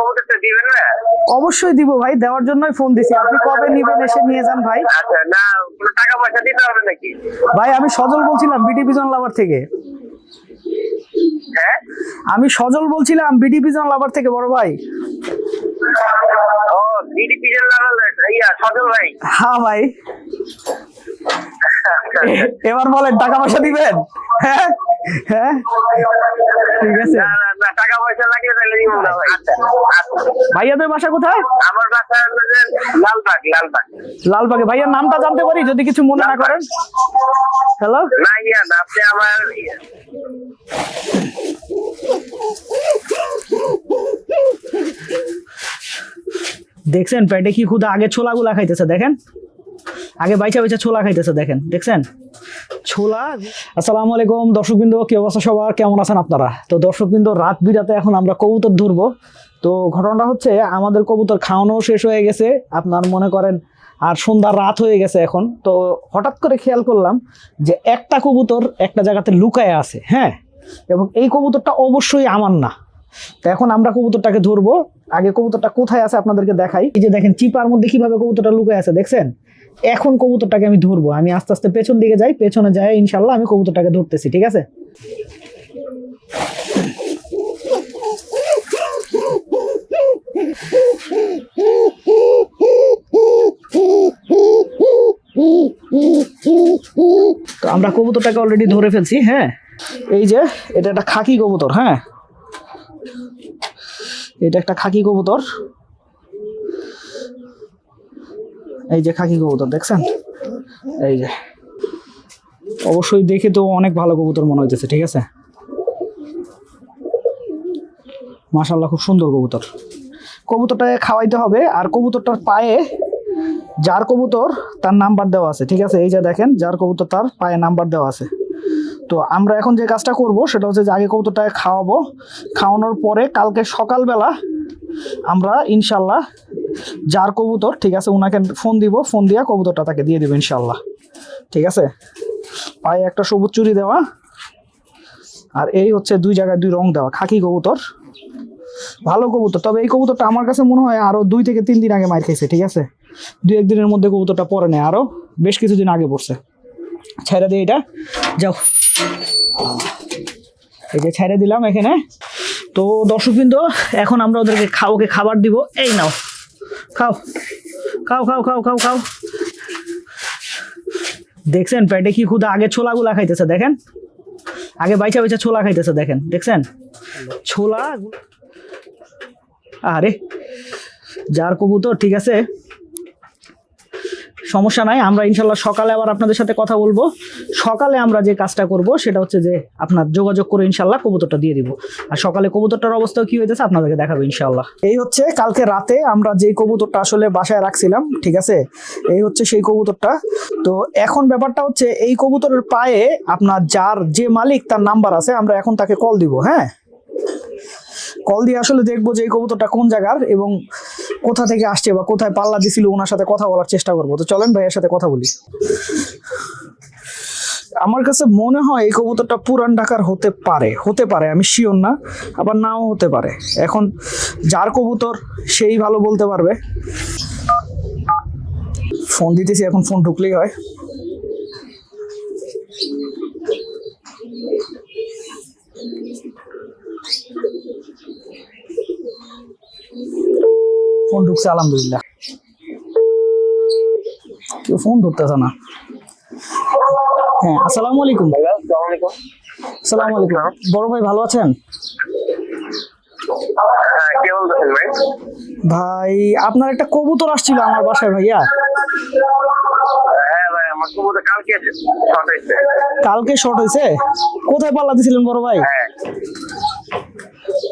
কবুতরটা দিবেন না? অবশ্যই দিব ভাই দেওয়ার জন্যই ফোন দিছি। আপনি কবে নিবেন এসে নিয়ে যান ভাই। আচ্ছা না টাকা পয়সা দিতে হবে নাকি? ভাই আমি সজল বলছিলাম বিডি পিজন লাভার থেকে। হ্যাঁ? আমি সজল বলছিলাম বিডি পিজন লাভার থেকে বড় ভাই। ও ইয়া সজল ভাই। হ্যাঁ ভাই। আচ্ছা, আচ্ছা। এবার বলেন টাকা পয়সা দিবেন? হ্যাঁ? হ্যাঁ? ঠিক আছে। টাকা পয়সা লাগলে তাহলে দিব না ভাই। আচ্ছা আচ্ছা। ভাইয়াদের বাসা কোথায়? আমার বাসা লালবাগ লালবাগ। লালবাগে। ভাইয়ার নামটা জানতে পারি যদি কিছু মনে না করেন। হ্যালো না ইয়া না আপনি আমার দেখছেন পেটে কি খুদা আগে ছোলাগুলা খাইতেছে দেখেন। আগে বাইচা বাইচা ছোলা খাইতেছে, দেখেন, দেখছেন? ছোলা, আসসালামু আলাইকুম, দর্শকবৃন্দ, কি অবস্থা সবার? কেমন আছেন আপনারা? তো দর্শকবৃন্দ, রাত বিরাতে এখন আমরা কবুতর ধরবো। তো ঘটনাটা হচ্ছে, আমাদের কবুতর খাওয়ানো শেষ হয়ে গেছে, আপনার মনে করেন, আর সন্ধ্যা রাত হয়ে গেছে এখন। তো হঠাৎ করে খেয়াল করলাম যে একটা কবুতর একটা জায়গাতে লুকায় আছে হ্যাঁ? এবং এই কবুতরটা অবশ্যই আমার না। তো এখন আমরা কবুতরটাকে ধরবো। আগে কবুতরটা কোথায় আছে আপনাদেরকে দেখাই। এই যে দেখেন, চিপার মধ্যে কীভাবে কবুতরটা লুকায় আছে দেখছেন? এখন কবুতরটাকে আমি ধরবো। আমি আস্তে আস্তে পেছন দিকে যাই, পেছনে যাই ইনশাল্লাহ আমি কবুতরটাকে ধরতেছি, ঠিক আছে? তো আমরা কবুতরটাকে অলরেডি ধরে ফেলছি হ্যাঁ? এই যে, এটা একটা খাকি কবুতর হ্যাঁ? এটা একটা খাকি কবুতর। এই যে খাকি কবুতর, দেখছেন? এই যে। অবশ্যই দেখে তো অনেক ভালো কবুতর মনে হইতেছে, ঠিক আছে? মাশাল্লাহ খুব সুন্দর কবুতর। কবুতরটাকে খাওয়াইতে হবে, আর কবুতরটার পায়ে যার কবুতর তার নাম্বার দেওয়া আছে, ঠিক আছে? এই যে দেখেন, যার কবুতর তার পায়ে নাম্বার দেওয়া আছে। তো আমরা এখন যে কাজটা করব সেটা হচ্ছে যে আগে কবুতরটাকে খাওয়াবো। খাওয়ানোর পরে কালকে সকালবেলা আমরা ইনশাল্লাহ যার কবুতর, ঠিক আছে ওনাকে ফোন দিব, ফোন দিয়ে কবুতরটা তাকে দিয়ে দিব ইনশাল্লাহ ঠিক আছে? পায়ে একটা সবুজ চুরি দেওয়া। আর এই হচ্ছে দুই জায়গায় দুই রং দেওয়া, খাকি কবুতর। ভালো কবুতর, তবে এই কবুতরটা আমার কাছে মনে হয় আরও দুই থেকে তিন দিন আগে মার খাইছে, ঠিক আছে? দুই একদিনের মধ্যে কবুতরটা পরে নেই আরও বেশ কিছুদিন আগে পড়ছে। ছেড়ে দিয়ে এটা। যাও। এই যে ছেড়ে দিলাম এখানে। তো দর্শকবৃন্দ, এখন আমরা ওদেরকে খাও ওকে খাবার দিব। এই নাও। খাও। খাও খাও খাও খাও খাও। দেখছেন পেটে কি খুদা আগে ছোলাগুলা খাইতেছে, দেখেন। আগে বাইচা বাইচা ছোলা খাইতেছে, দেখেন। দেখছেন? ছোলা আরে, যার কবুতর, ঠিক আছে? সমস্যা নাই, আমরা ইনশাল্লাহ সকালে আবার আপনাদের সাথে কথা বলব। সকালে আমরা যে কাজটা করব, সেটা হচ্ছে যে আপনার যোগাযোগ করে ইনশাল্লাহ কবুতরটা দিয়ে দিব। আর সকালে কবুতরটার অবস্থা কি হয়েছে আপনাদেরকে দেখাবো ইনশাল্লাহ। এই হচ্ছে কালকে রাতে আমরা যেই কবুতরটা আসলে বাসায় রাখছিলাম, ঠিক আছে? এই হচ্ছে সেই কবুতরটা। তো এখন ব্যাপারটা হচ্ছে এই কবুতরের পায়ে আপনার যার যে মালিক তার নাম্বার আছে, আমরা এখন তাকে কল দিব হ্যাঁ? কল দিয়ে আসলে দেখব যে এই কবুতরটা কোন জায়গার এবং কোথা থেকে আসছে বা কোথায় পাল্লা দিছিল, ওনার সাথে কথা বলার চেষ্টা করব। তো চলেন ভাইয়ের সাথে কথা বলি। আমার কাছে মনে হয় এই কবুতরটা পুরান ঢাকার হতে পারে হতে পারে, আমি শিওর না, আবার নাও হতে পারে। এখন যার কবুতর সেই ভালো বলতে পারবে। ফোন দিতেছি, এখন ফোন ঢুকলেই হয়। ফোন ঢুকছে আলহামদুলিল্লাহ। কেউ ফোন ধরতেছে না। হ্যাঁ আসসালামু আলাইকুম। আসসালামু আলাইকুম। বড় ভাই ভালো আছেন? হ্যাঁ ভাই? আপনার একটা কবুতর আসছিল আমার বাসায় ভাইয়া। হ্যাঁ ভাই আমার কবুতর কালকে শর্ট হয়েছে। কালকে শর্ট হয়েছে? কোথায় পাল্লা দিছিলেন বড় ভাই হ্যাঁ হ্যালো না আপনার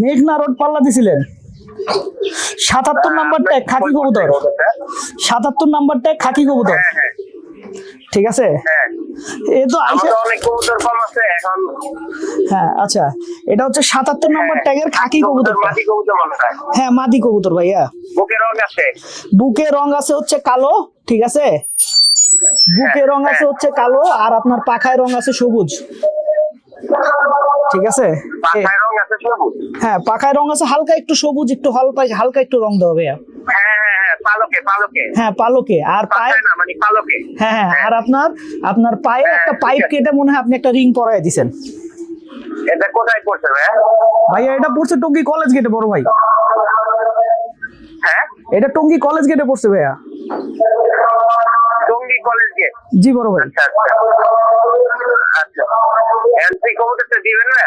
মেঘনা রোড পাল্লা দিছিলেন। সাতাত্তর নাম্বার ট্যাগ খাকি কবুতর। সাতাত্তর নাম্বার ট্যাগ খাকি কবুতর। হ্যাঁ হ্যাঁ। ঠিক আছে? হ্যাঁ। এ তো অনেক কবুতর কম আছে এখন হ্যাঁ আচ্ছা। এটা হচ্ছে সাতাত্তর নাম্বার ট্যাগের খাকি কবুতর মাটি কবুতর হ্যাঁ। মাদি কবুতর ভাইয়া। বুকে রং আছে। বুকে রং আছে হচ্ছে কালো ঠিক আছে? বুকে রং আছে হচ্ছে কালো আর আপনার পাখায় রং আছে সবুজ। ঠিক আছে? হ্যাঁ পাখায় রং আছে হালকা একটু সবুজ একটু হালকা হালকা একটু রং দেওয়া ভাইয়া। হ্যাঁ হ্যাঁ হ্যাঁ পালকে পালকে। হ্যাঁ পালকে। আর পায়ে না মানে পালকে। হ্যাঁ হ্যাঁ আর আপনার আপনার পায়ে হ্যাঁ, একটা পাইপ কেটে মনে হয় আপনি একটা রিং পরাই দিছেন। এটা কোথায় পড়ছে ভাই ভাইয়া এটা পড়ছে টঙ্গী কলেজ গেটে বড় ভাই। হ্যাঁ? এটা টঙ্গী কলেজ গেটে পড়ছে ভাইয়া। Tongi college gate? জি বড় ভাই। আচ্ছা আচ্ছা। এনসি কবুতরটা দিবেন না?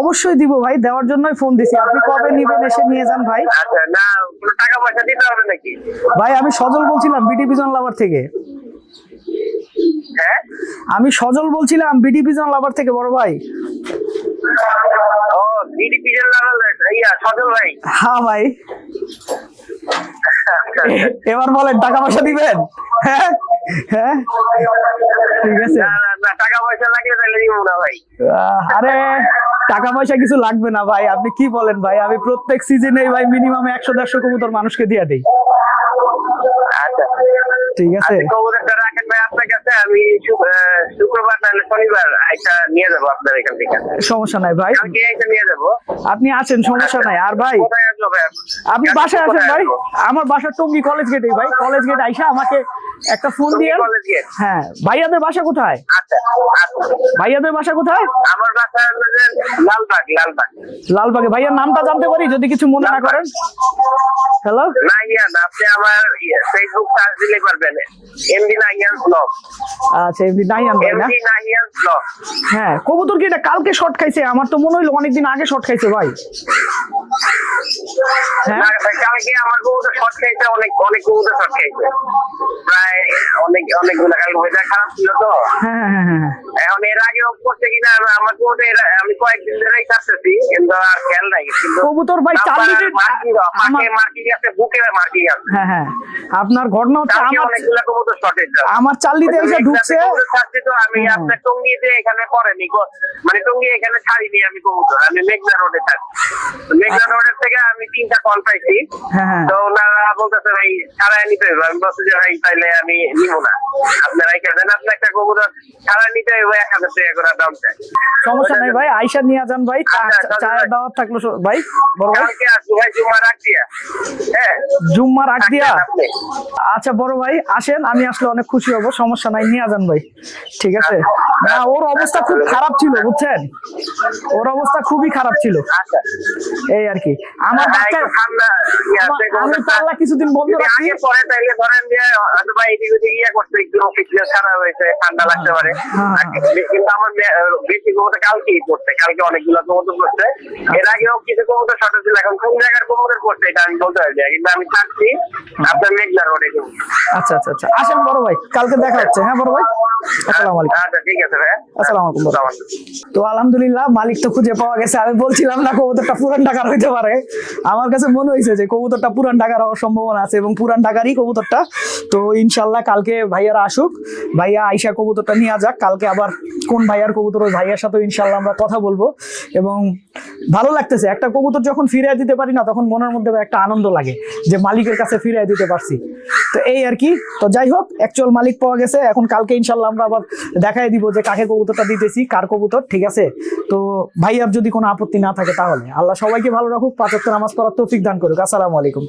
অবশ্যই দিব ভাই দেওয়ার জন্যই ফোন দিছি। আপনি কবে নিবেন এসে নিয়ে যান ভাই? আচ্ছা না কোনো টাকা পয়সা দিতে হবে নাকি? ভাই আমি সজল বলছিলাম বিটি পিজন লাভার থেকে। হ্যাঁ? আমি সজল বলছিলাম বিটি পিজন লাভার থেকে বড় ভাই। ও ডিডি পিজন লাগাল ইয়া সজল ভাই। হ্যাঁ ভাই। আচ্ছা, আচ্ছা। এবার বলেন টাকা পয়সা দিবেন? হ্যাঁ? হ্যাঁ? ঠিক আছে। টাকা পয়সা লাগলে তাহলে দিব না ভাই। আরে টাকা পয়সা কিছু লাগবে না ভাই আপনি কি বলেন ভাই? আমি প্রত্যেক সিজনে ভাই মিনিমাম একশো দেড়শো কবুতর মানুষকে দিয়ে দিই। আচ্ছা। ঠিক আছে। আচ্ছা কবুতরটা রাখেন ভাই আপনার কাছে আমি শুক্রবার নাহলে শনিবার একটা নিয়ে যাব আপনার এখান থেকে। সমস্যা নাই ভাই। কালকে একটা নিয়ে যাব। আপনি আছেন সমস্যা নাই। আর ভাই আপনি বাসায় কোথায় ভাই? আমার বাসা টঙ্গী কলেজ গেটেই ভাই। কলেজ গেট আইসা আমাকে একটা ফোন দিয়ে। হ্যাঁ। ভাইয়াদের বাসা কোথায়? আচ্ছা আচ্ছা। ভাইয়াদের বাসা কোথায়? আমার বাসা লালবাগ লালবাগ। লালবাগে। ভাইয়ার নামটা জানতে পারি যদি কিছু মনে না করেন। হ্যালো না আপনি আমার ফেসবুক সার্চ দিলে পারবেন। এমডি নাইয়ান ব্লগ আচ্ছা ভাই না? এমডি নাইয়ান ব্লগ হ্যাঁ কবুতর কি এটা কালকে শর্ট খাইছে? আমার তো মনে হইল অনেকদিন আগে শর্ট খাইছে ভাই। কালকে আমার কবুতর শর্ট খাইছে অনেক অনেক কবুতর শর্ট খাইছে প্রায় অনেক অনেকগুলো কালকে ওয়েদার খারাপ ছিল তো। হ্যাঁ হ্যাঁ হ্যাঁ হ্যাঁ এখন এর আগে করছে কিনা আমার আমি কয়েকদিন ধরেই কাটতেছি কিন্তু আর খেয়াল নাই। কবুতর ভাই চার লিটার মার্কিং আছে বুকে মার্কিং আছে। হ্যাঁ হ্যাঁ। আপনার ঘটনা হচ্ছে আমার অনেকগুলো কবুতর শর্টেজ আমার চাল্লিতে এসে ঢুকছে। তো আমি হুম। আপনার টঙ্গিতে এখানে পড়েনি মানে টঙ্গি এখানে ছাড়িনি আমি কবুতর। আমি মেঘনা রোডে থাকি মেঘনা রোডের থেকে আমি তিনটা কল পাইছি। হ্যাঁ হ্যাঁ। তো ওনারা বলতেছে ভাই ছাড়াই নিতে হবে আমি বলছি যে ভাই তাইলে আমি নিব না। আপনারা এখানে দেন আপনি একটা কবুতর ছাড়াই নিতে হবে এক হাজার টাকা করে দাম চাই। সমস্যা নাই ভাই আইসা নিয়ে যান ভাই চা- আচ্ছা, আচ্ছা, চায়ের দাওয়াত থাকল ভাই বড় ভাই। ভাই জুম্মা রাখ দিয়া। হ্যাঁ। জুম্মা রাখ দিয়া? আচ্ছা বড় ভাই আসেন আমি আসলে অনেক খুশি হব সমস্যা নাই নিয়ে যান ভাই। ঠিক আছে? না ওর অবস্থা খুব খারাপ ছিল বুঝছেন? ওর অবস্থা খুবই খারাপ ছিল। আচ্ছা। এই আর কি। আমার বাচ্চা ইয়ে আমি পাল্লা কিছুদিন বন্ধ রাখছি পরে তাইলে ধরেন যে হয়তো বা এদিক ওদিক ইয়ে করতে একটু ফিটনেস খারাপ হয়েছে ঠান্ডা লাগতে পারে। হ্যাঁ, হ্যাঁ। কিন্তু আমার বেশি কবুতর কালকেই কালকে অনেকগুলো কবুতর এর আগেও কিছু কবুতর শর্ট ছিল এখন কোন জায়গার কবুতর এটা আমি বলতে পারছি কিন্তু আমি আপনার রোডে আচ্ছা আচ্ছা আচ্ছা। আসেন বড় ভাই কালকে দেখা হচ্ছে। হ্যাঁ বড় ভাই? আসসালামু আলাইকুম। আচ্ছা ঠিক আছে ভাই আসসালামু আলাইকুম বড় ভাই। আসসালামু আলাইকুম। তো আলহামদুলিল্লাহ মালিক তো খুঁজে পাওয়া গেছে। আমি বলছিলাম না কবুতরটা পুরান ঢাকার হইতে পারে। আমার কাছে মনে হয়েছে যে কবুতরটা পুরান ঢাকার হওয়ার সম্ভাবনা আছে এবং পুরান ঢাকারই কবুতরটা। তো ইনশাল্লাহ কালকে ভাইয়ারা আসুক। ভাইয়া আইসা কবুতরটা নিয়ে যাক। কালকে আবার কোন ভাইয়ার কবুতর ওই ভাইয়ার সাথে ইনশাল্লাহ আমরা কথা বলব। এবং ভালো লাগতেছে, একটা কবুতর যখন ফিরিয়ে দিতে পারি না, তখন মনের মধ্যে একটা আনন্দ লাগে যে মালিকের কাছে ফিরিয়ে দিতে পারছি। তো এই আর কি। তো যাই হোক অ্যাকচুয়াল মালিক পাওয়া গেছে, এখন কালকে ইনশাল্লাহ আমরা আবার দেখাই দিব যে কাকে কবুতরটা দিতেছি, কার কবুতর, ঠিক আছে? তো ভাইয়ার যদি কোনো আপত্তি না থাকে তাহলে, আল্লাহ সবাইকে ভালো রাখুক, পাঁচ ওয়াক্ত নামাজ পড়ার তৌফিক দান করুক। আসসালামু আলাইকুম।